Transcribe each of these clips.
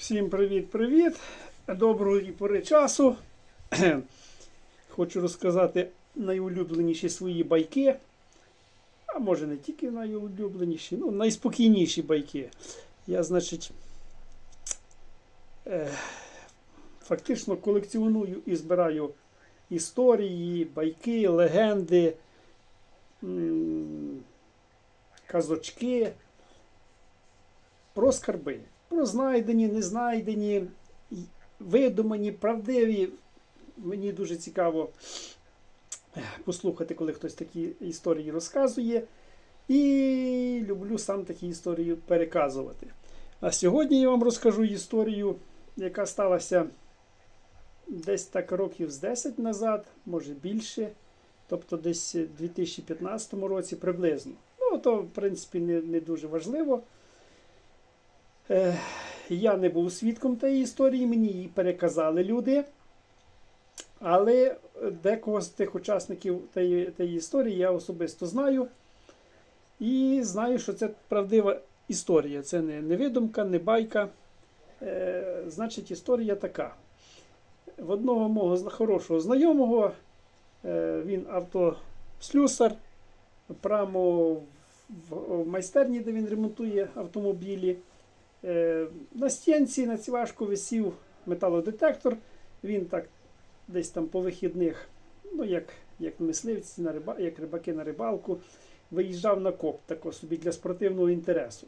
Всім привіт-привіт! Доброї пори часу. Хочу розказати найулюбленіші свої байки. А може не тільки найулюбленіші, ну найспокійніші байки. Я, значить, е, фактично колекціоную і збираю історії, байки, легенди, казочки про скарби. Про знайдені, не знайдені, видумані, правдиві. Мені дуже цікаво е, послухати, коли хтось такі історії розказує. І люблю сам такі історії переказувати. А сьогодні я вам розкажу історію, яка сталася десь так років з 10 назад, може більше. Тобто десь у 2015 році приблизно. Ну, то, в принципі, не, не дуже важливо. Я не був свідком тієї історії, мені її переказали люди. Але декого з тих учасників тієї, історії я особисто знаю. І знаю, що це правдива історія. Це не, не видумка, не байка. Е, значить, історія така. В одного мого хорошого знайомого, е, він автослюсар, прямо в, в майстерні, де він ремонтує автомобілі. Е, На стінці на цівашку висів металодетектор. Він так десь там по вихідних, ну як, як мисливці, на риба, як рибаки на рибалку, виїжджав на коп тако собі для спортивного інтересу.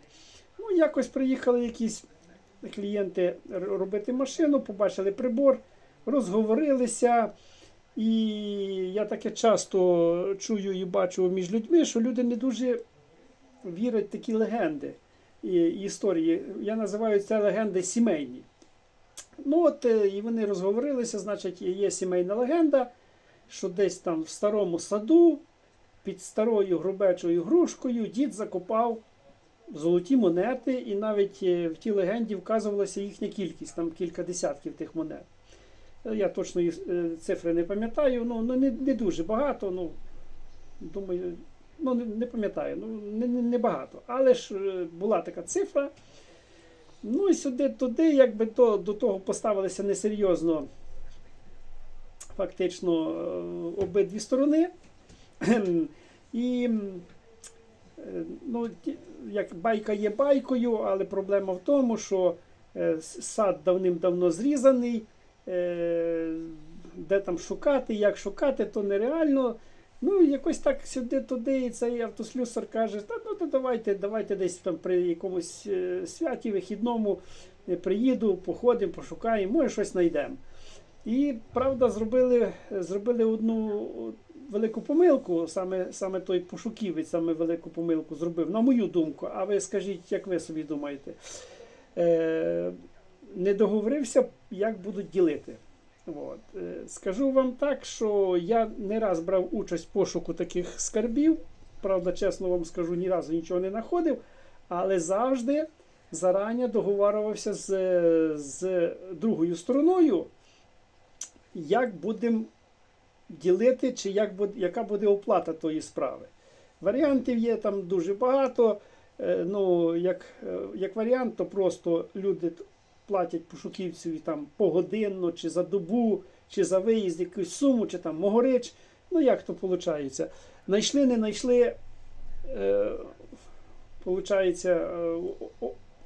Ну, якось приїхали якісь клієнти робити машину, побачили прибор, розговорилися. І я таке часто чую і бачу між людьми, що люди не дуже вірять в такі легенди історії. Я називаю це легенди сімейні. Ну от е, і вони розговорилися, значить, є сімейна легенда, що десь там в старому саду під старою грубечою грушкою дід закопав золоті монети, і навіть е, в тій легенді вказувалася їхня кількість, там кілька десятків тих монет. Е, Я точно цифри не пам'ятаю, ну, ну не, не дуже багато. Ну, думаю, ну не, пам'ятаю, ну не, не. Але ж е, була така цифра. Ну і сюди туди, якби то до того поставилися несерйозно фактично е, обидві сторони. І е, ну, як байка є байкою, але проблема в тому, що сад давним-давно зрізаний. Де там шукати, як шукати, то нереально. Ну, якось так сюди-туди, і цей автослюсар каже, та ну то давайте, давайте десь там при якомусь е, святі вихідному е, приїду, походимо, пошукаємо, може щось знайдемо. І правда, зробили, зробили одну велику помилку, саме, саме той пошуківець, саме велику помилку зробив, на мою думку. А ви скажіть, як ви собі думаєте? Е, не договорився, як будуть ділити. От. Е, Скажу вам так, що я не раз брав участь в пошуку таких скарбів. Правда, чесно вам скажу, ні разу нічого не знаходив, але завжди зарані договарювався з, з другою стороною, як будемо ділити, чи як буде, яка буде оплата тої справи. Варіантів є там дуже багато. Е, Ну, як, е, як варіант, то просто люди платять пошуківцю там погодинно, чи за добу, чи за виїзд якусь суму, чи там могорич. Ну, як то виходить. Найшли, не знайшли, е, е,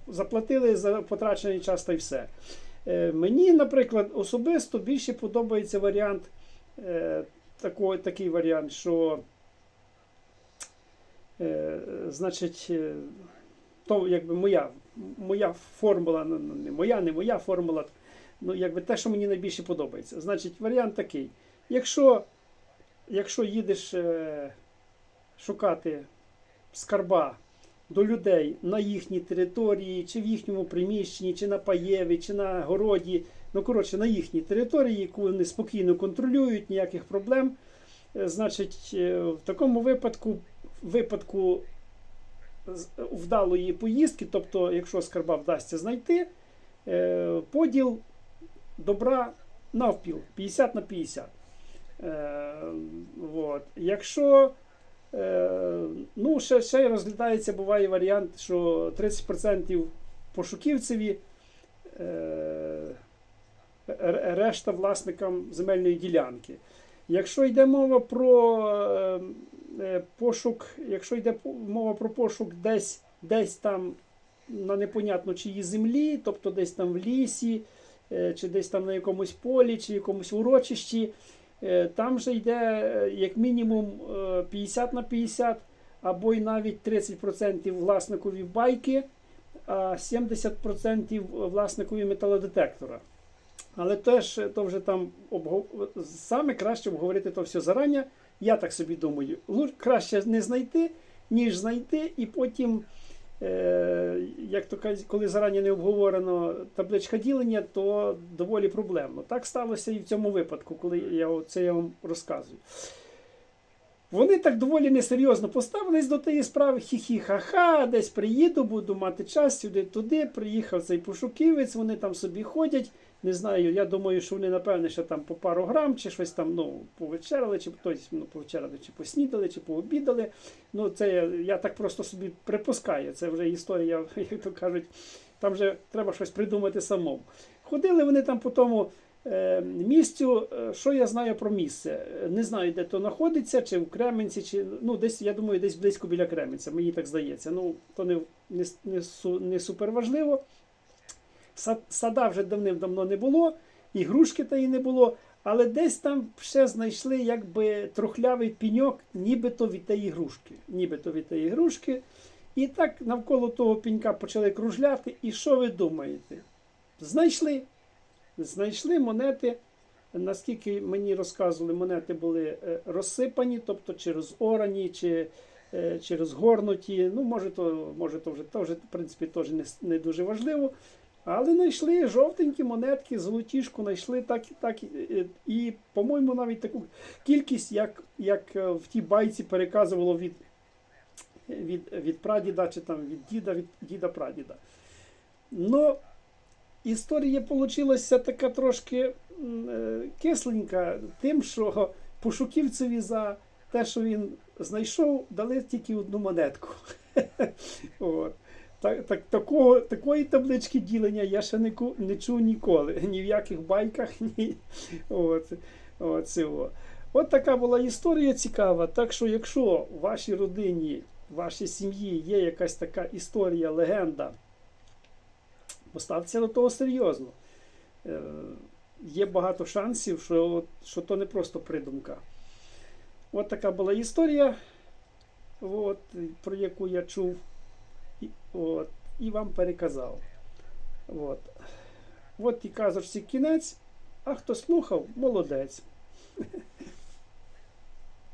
заплатили за потрачений час та й все. Е, мені, наприклад, особисто більше подобається варіант, е, такий, такий варіант, що е, значить, е, то якби моя, моя формула, ну, ну, не моя, не моя формула, ну якби те, що мені найбільше подобається. Значить, варіант такий. Якщо, якщо їдеш е, шукати скарба до людей на їхній території, чи в їхньому приміщенні, чи на паєві, чи на городі, ну коротше, на їхній території, яку вони спокійно контролюють, ніяких проблем. Е, Значить, е, в такому випадку, випадку вдалої поїздки, тобто, якщо скарба вдасться знайти, е, поділ добра навпіл 50 на 50. Е, вот. Якщо е, ну, ще, ще розглядається, буває варіант, що 30% пошуківцеві, решта власникам земельної ділянки. Якщо йде мова про пошук, якщо йде мова про пошук десь, десь там на непонятно чиї землі, тобто десь там в лісі, е, чи десь там на якомусь полі, чи якомусь урочищі, е, там вже йде е, як мінімум е, 50 на 50, або й навіть 30% власникові байки, а 70% власникові металодетектора. Але теж е, то вже там обго- саме краще обговорити то все зарані. Я так собі думаю, краще не знайти, ніж знайти, і потім, е, як то кажуть, коли зарані не обговорено табличка ділення, то доволі проблемно. Так сталося і в цьому випадку, коли я це я вам розказую. Вони так доволі несерйозно поставились до тієї справи. Хі-хі-ха-ха, десь приїду, буду мати час сюди-туди. Приїхав цей пошуківець, вони там собі ходять. Не знаю, я думаю, що вони, напевне, ще там по пару грам, чи щось там ну, повечеряли, чи тобто, ну, повечеряли, чи поснідали, чи пообідали. Ну, це я, я так просто собі припускаю. Це вже історія, як то кажуть, там вже треба щось придумати самому. Ходили вони там по тому е, місцю. Е, Що я знаю про місце? Не знаю, де то знаходиться, чи в Кременці, чи ну десь, я думаю, десь близько біля Кременця. Мені так здається. Ну, то не, не, не, не супер важливо. Са- Сада вже давним-давно не було, і грушки та й не було. Але десь там ще знайшли якби трухлявий піньок, нібито від тієї грушки. Нібито від тієї грушки. І так навколо того пінька почали кружляти. І що ви думаєте? Знайшли. Знайшли монети. Наскільки мені розказували, монети були е, розсипані, тобто чи розорані, чи, е, чи розгорнуті. Ну, може, то, може, то вже, то вже в принципі, теж не, не дуже важливо. Але знайшли жовтенькі монетки, золотішку знайшли так так. І, по-моєму, навіть таку кількість, як, як е, в тій байці переказувало від, від, від прадіда чи там від діда, від діда прадіда. Ну, історія вийшла така трошки е, кисленька, тим, що пошуківцеві за те, що він знайшов, дали тільки одну монетку. От. Так, так, такого, такої таблички ділення я ще не, не чув ніколи. Ні в яких байках, ні. От, от, цього. От така була історія цікава. Так що, якщо в вашій родині, в вашій сім'ї є якась така історія, легенда, поставтеся до того серйозно. Е, є багато шансів, що, що то не просто придумка. От така була історія, от, про яку я чув і, от, і вам переказав. От. От і казочці кінець, а хто слухав, молодець.